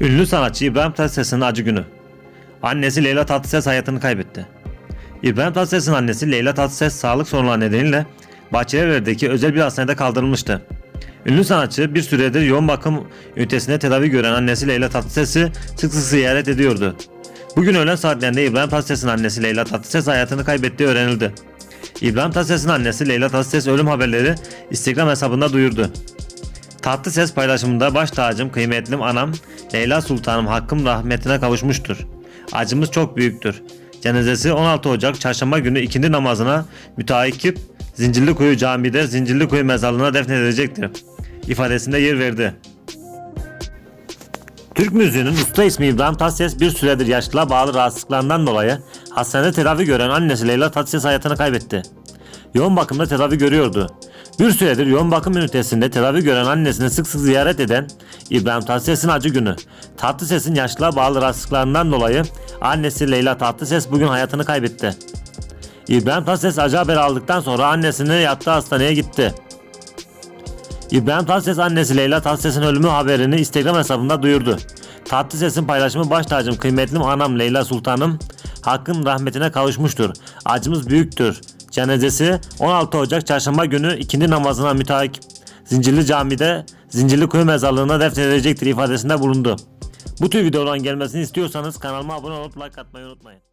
Ünlü sanatçı İbrahim Tatlıses'in acı günü. Annesi Leyla Tatlıses hayatını kaybetti. İbrahim Tatlıses'in annesi Leyla Tatlıses sağlık sorunları nedeniyle Bahçelievler'deki özel bir hastanede kaldırılmıştı. Ünlü sanatçı bir süredir yoğun bakım ünitesinde tedavi gören annesi Leyla Tatlıses'i sık sık ziyaret ediyordu. Bugün öğlen saatlerinde İbrahim Tatlıses'in annesi Leyla Tatlıses hayatını kaybettiği öğrenildi. İbrahim Tatlıses'in annesi Leyla Tatlıses ölüm haberleri Instagram hesabında duyurdu. Tatlı ses paylaşımında baş tacım kıymetlim anam Leyla Sultanım hakkım rahmetine kavuşmuştur. Acımız çok büyüktür. Cenazesi 16 Ocak çarşamba günü ikindi namazına müteakip Zincirlikuyu camide Zincirlikuyu mezarlığına defnedilecektir. ifadesinde yer verdi. Türk müziğinin usta ismi İbrahim Tatlıses bir süredir yaşlılığa bağlı rahatsızlıklarından dolayı hastanede tedavi gören annesi Leyla Tatlıses hayatını kaybetti. Yoğun bakımda tedavi görüyordu. Bir süredir yoğun bakım ünitesinde tedavi gören annesini sık sık ziyaret eden İbrahim Tatlıses'in acı günü. Tatlıses'in yaşlılığa bağlı rahatsızlıklarından dolayı annesi Leyla Tatlıses bugün hayatını kaybetti. İbrahim Tatlıses acı haber aldıktan sonra annesini yattığı hastaneye gitti. İbrahim Tatlıses annesi Leyla Tatlıses'in ölümü haberini Instagram hesabında duyurdu. Tatlıses'in paylaşımı baş tacım kıymetlim anam Leyla Sultanım hakkın rahmetine kavuşmuştur. Acımız büyüktür. Cenazesi 16 Ocak çarşamba günü ikindi namazına müteakip Zincirli Cami'de Zincirli Kuyu Mezarlığı'na defnedilecektir ifadesinde bulundu. Bu tür videoların gelmesini istiyorsanız kanalıma abone olup like atmayı unutmayın.